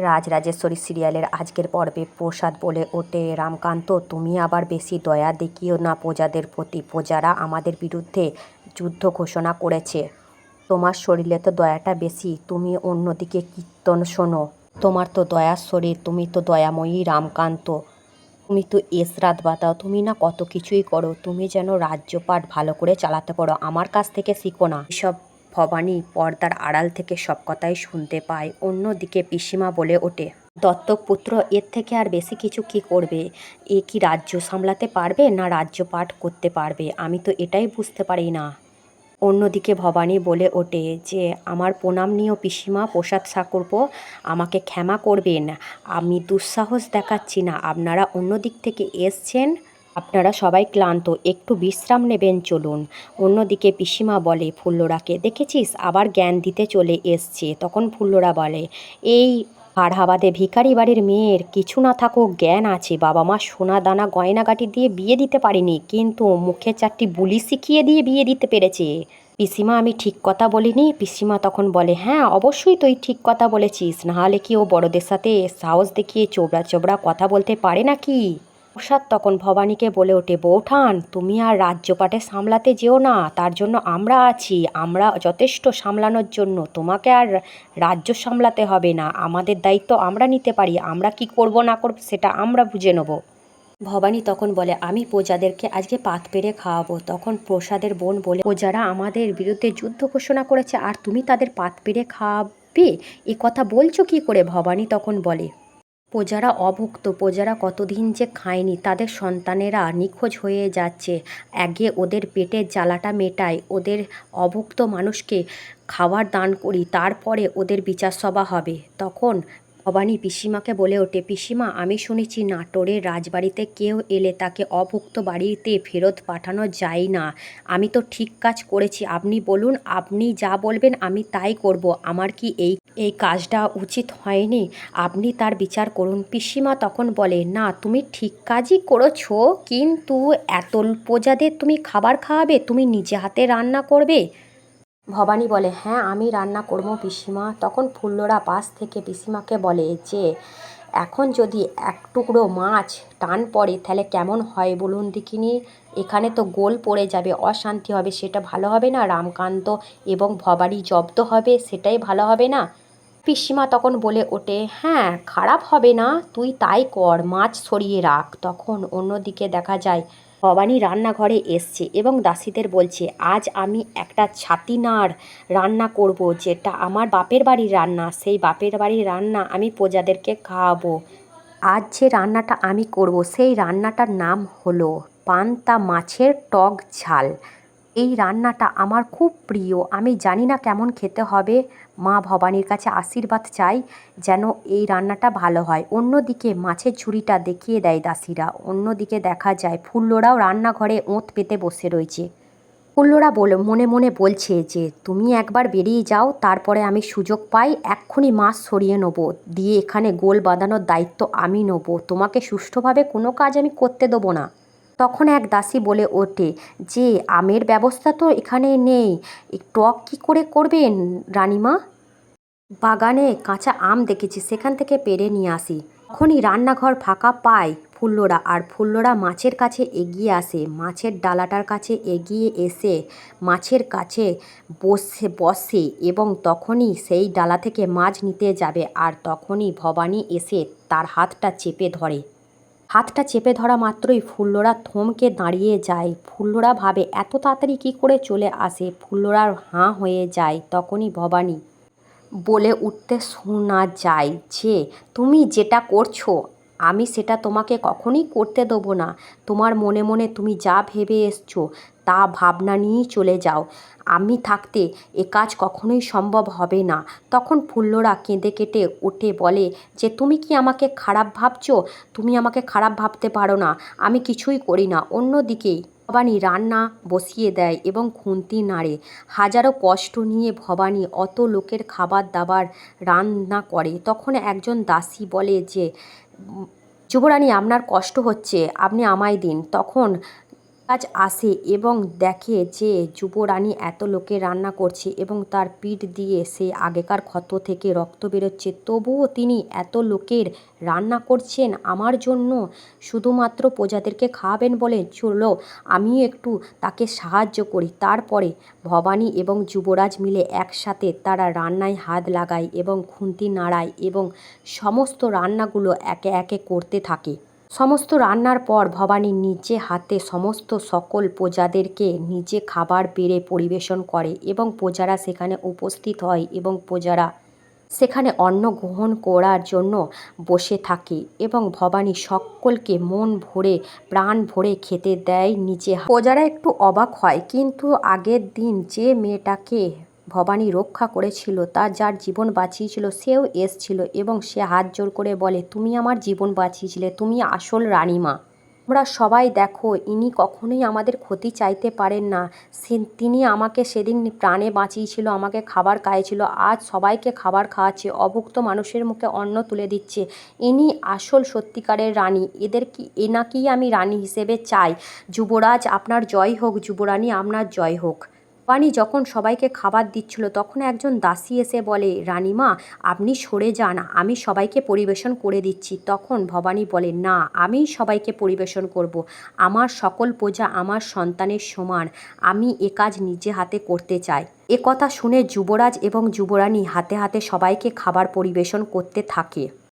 রাজরাজেশ্বরী সিরিয়ালের আজকের পর্বে প্রসাদ বলে ওঠে রামকান্ত, তুমি আবার বেশি দয়া দেখিও না প্রজাদের প্রতি। প্রজারা আমাদের বিরুদ্ধে যুদ্ধ ঘোষণা করেছে। তোমার শরীরে তো দয়াটা বেশি। তুমি অন্যদিকে কীর্তন শোনো। তোমার তো দয়ার শরীর, তুমি তো দয়াময়ী রামকান্ত। তুমি তো এসরাত বাতাও, তুমি না কত কিছুই করো। তুমি যেন রাজ্যপাট ভালো করে চালাতে পারো। আমার কাছ থেকে শিখো না। এসব ভবানী পর্দার আড়াল থেকে সব কথাই শুনতে পায়, অন্যদিকে পিসিমা বলে ওঠে দত্তক পুত্র এর থেকে আর বেশি কিছু কি করবে? এ কি রাজ্য সামলাতে পারবে না রাজ্য পাঠ করতে পারবে? আমি তো এটাই বুঝতে পারি না। অন্যদিকে ভবানী বলে ওঠে যে, আমার প্রণাম নিয়েও পিসিমা, প্রসাদ ঠাকুরপো, আমাকে ক্ষমা করবেন। আমি দুঃসাহস দেখাচ্ছি না। আপনারা অন্য দিক থেকে এসছেন আপনারা সবাই ক্লান্ত, একটু বিশ্রাম নেবেন, চলুন। অন্যদিকে পিসিমা বলে, ফুল্লরাকে দেখেছিস? আবার জ্ঞান দিতে চলে এসছে। তখন ফুল্লরা বলে, এই হাড়হাবাদে ভিখারি বাড়ির মেয়ের কিছু না থাকুক, জ্ঞান আছে। বাবা মা সোনা দানা গয়নাগাটি দিয়ে বিয়ে দিতে পারিনি, কিন্তু মুখে চারটি বুলি শিখিয়ে দিয়ে বিয়ে দিতে পেরেছে। পিসিমা, আমি ঠিক কথা বলিনি? পিসিমা তখন বলে হ্যাঁ অবশ্যই তুই ঠিক কথা বলেছিস। নাহলে কি ও বড়দের সাথে সাহস দেখিয়ে চোবড়া চোবড়া কথা বলতে পারে নাকি? প্রসাদ তখন ভবানীকে বলে ওঠে, বৌঠান, তুমি আর রাজ্যপাটে সামলাতে যেও না, তার জন্য আমরা আছি, আমরা যথেষ্ট সামলানোর জন্য, তোমাকে আর রাজ্য সামলাতে হবে না, আমাদের দায়িত্ব আমরা নিতে পারি, আমরা কি করব না করব সেটা আমরা বুঝে নেব। ভবানী তখন বলে, আমি প্রজাদেরকে আজকে পাত পেরে খাওয়াবো। তখন প্রসাদের বোন বলে, প্রজারা আমাদের বিরুদ্ধে যুদ্ধ ঘোষণা করেছে, আর তুমি তাদের পাত পেরে খাওয়াবে? এ কথা বলছো কি করে? ভবানী তখন বলে প্রজারা অভুক্ত, প্রজারা কতদিন যে খায়নি, তাদের সন্তানেরা নিখোঁজ হয়ে যাচ্ছে। আগে ওদের পেটের জ্বালাটা মেটাই ওদের অভুক্ত মানুষকে খাবার দান করি, তারপরে ওদের বিচার সভা হবে। তখন ভবানী পিসিমাকে বলে ওঠে, পিসিমা, আমি শুনেছি নাটোরের রাজবাড়িতে কেউ এলে তাকে অভুক্ত বাড়িতে ফেরত পাঠানো যায় না। আমি তো ঠিক কাজ করেছি, আপনি বলুন, আপনি যা বলবেন আমি তাই করব, আমার কি এই এই কাজটা উচিত হয়নি। আপনি তার বিচার করুন। পিসিমা তখন বলে, না, তুমি ঠিক কাজই করেছ, কিন্তু এত প্রজাদের তুমি খাবার খাওয়াবে, তুমি নিজে হাতে রান্না করবে? ভবানী বলে হ্যাঁ আমি রান্না করব পিসিমা। তখন ফুল্লরা পাশ থেকে পিসিমাকে বলে যে, এখন যদি এক টুকরো মাছ টান পড়ে, তাহলে কেমন হয় বলুন দেখিনি? এখানে তো গোল পড়ে যাবে, অশান্তি হবে, সেটা ভালো হবে না। রামকান্ত এবং ভবানী জব্দ হবে, সেটাই ভালো হবে না। পিসিমা তখন বলে ওঠে হ্যাঁ খারাপ হবে না, তুই তাই কর, মাছ সরিয়ে রাখ। তখন অন্যদিকে দেখা যায়, ভবানী রান্নাঘরে এসছে এবং দাসীদের বলছে, আজ আমি একটা ছাতিনার রান্না করব, যেটা আমার বাপের বাড়ির রান্না। সেই বাপের বাড়ির রান্না আমি প্রজাদেরকে খাওয়াবো। আজ যে রান্নাটা আমি করব, সেই রান্নাটার নাম হলো পান্তা মাছের টক ঝাল। এই রান্নাটা আমার খুব প্রিয়। আমি জানি না কেমন খেতে হবে। মা ভবানীর কাছে আশীর্বাদ চাই যেন এই রান্নাটা ভালো হয়। অন্যদিকে মাছের ঝুড়িটা দেখিয়ে দেয় দাসীরা। অন্যদিকে দেখা যায় ফুল্লরাও রান্নাঘরে ওঁত পেতে বসে রয়েছে। ফুল্লোরা বলে, মনে মনে বলছে যে, তুমি একবার বেরিয়ে যাও, তারপরে আমি সুযোগ পাই, এক্ষুনি মাছ সরিয়ে নেব। দিয়ে এখানে গোল বাঁধানোর দায়িত্ব আমি নেব। তোমাকে সুষ্ঠুভাবে কোনো কাজ আমি করতে দেবো না। তখন এক দাসী বলে ওঠে, যে, আমের ব্যবস্থা তো এখানে নেই টক কী করে করবেন, রানিমা? বাগানে কাঁচা আম দেখেছি, সেখান থেকে পেরে নিয়ে আসি। তখনই রান্নাঘর ফাঁকা পায় ফুল্লরা, আর ফুল্লরা মাছের কাছে এগিয়ে আসে। মাছের ডালাটার কাছে এগিয়ে এসে মাছের কাছে বসে বসে এবং তখনই সেই ডালা থেকে মাছ নিতে যাবে। আর তখনই ভবানী এসে তার হাতটা চেপে ধরে। হাতটা চেপে ধরা মাত্রই ফুল্লরা থমকে দাঁড়িয়ে যায়। ফুল্লরা ভাবে, এত তাড়াতাড়ি কী করে চলে আসে ফুল্লরার হাঁ হয়ে যায়, তখনই ভবানী বলে উঠতে শোনা যায় যে, তুমি যেটা করছ আমি সেটা তোমাকে কখনোই করতে দেবো না। তোমার মনে মনে তুমি যা ভেবে এসছো, তা ভাবনা নিয়েই চলে যাও। আমি থাকতে এ কাজ কখনোই সম্ভব হবে না। তখন ফুল্লরা কেঁদে কেটে উঠে বলে, যে তুমি কি আমাকে খারাপ ভাবছ? তুমি আমাকে খারাপ ভাবতে পারো না। আমি কিছুই করি না। অন্যদিকে ভবানী রান্না বসিয়ে দেয় এবং খুন্তি নাড়ে। হাজারো কষ্ট নিয়ে ভবানী অত লোকের খাবার দাবার রান্না করে। তখন একজন দাসী বলে যে যুবরানী আপনার কষ্ট হচ্ছে আপনি আমায় দিন। তখন আজ আসে এবং দেখে যে যুবরানী এত লোকের রান্না করছে এবং তার পিঠ দিয়ে সে আগেকার ক্ষত থেকে রক্ত বেরোচ্ছে, তবুও তিনি এত লোকের রান্না করছেন আমার জন্য? শুধুমাত্র প্রজাদেরকে খাওয়াবেন বলে চলো আমি একটু তাকে সাহায্য করি। তারপরে ভবানী এবং যুবরাজ মিলে একসাথে তারা রান্নায় হাত লাগায় এবং খুন্তি নাড়ায় এবং সমস্ত রান্নাগুলো একে একে করতে থাকে। সমস্ত রান্নার পর ভবানী নিজে হাতে সমস্ত সকল প্রজাদেরকে নিজে খাবার বেড়ে পরিবেশন করে এবং প্রজারা সেখানে উপস্থিত হয় এবং প্রজারা সেখানে অন্ন গ্রহণ করার জন্য বসে থাকে এবং ভবানী সকলকে মন ভরে, প্রাণ ভরে খেতে দেয় নিজে। প্রজারা একটু অবাক হয়, কিন্তু আগের দিন যে মেয়েটাকে ভবানী রক্ষা করেছিল তার যার জীবন বাঁচিয়েছিল সেও এসছিল এবং সে হাত জোর করে বলে, তুমি আমার জীবন বাঁচিয়েছিলে, তুমি আসল রানীমা। তোমরা সবাই দেখো, ইনি কখনোই আমাদের ক্ষতি চাইতে পারেন না। তিনি আমাকে সেদিন প্রাণে বাঁচিয়েছিল, আমাকে খাবার খাইয়েছিল, আজ সবাইকে খাবার খাওয়াচ্ছে, অভুক্ত মানুষের মুখে অন্ন তুলে দিচ্ছে। ইনি আসল সত্যিকারের রানী, এদের কি, এনাকেই আমি রানী হিসেবে চাই। যুবরাজ, আপনার জয় হোক, যুবরানী, আপনার জয় হোক। রানী যখন সবাইকে খাবার দিচ্ছিল, তখন একজন দাসী এসে বলে, রানীমা, আপনি সরে যান, আমি সবাইকে পরিবেশন করে দিচ্ছি। তখন ভবানী বলে, না আমি সবাইকে পরিবেশন করব। আমার সকল প্রজা আমার সন্তানের সমান। আমি এ কাজ নিজে হাতে করতে চাই। এ কথা শুনে যুবরাজ এবং যুবরানী হাতে হাতে সবাইকে খাবার পরিবেশন করতে থাকে।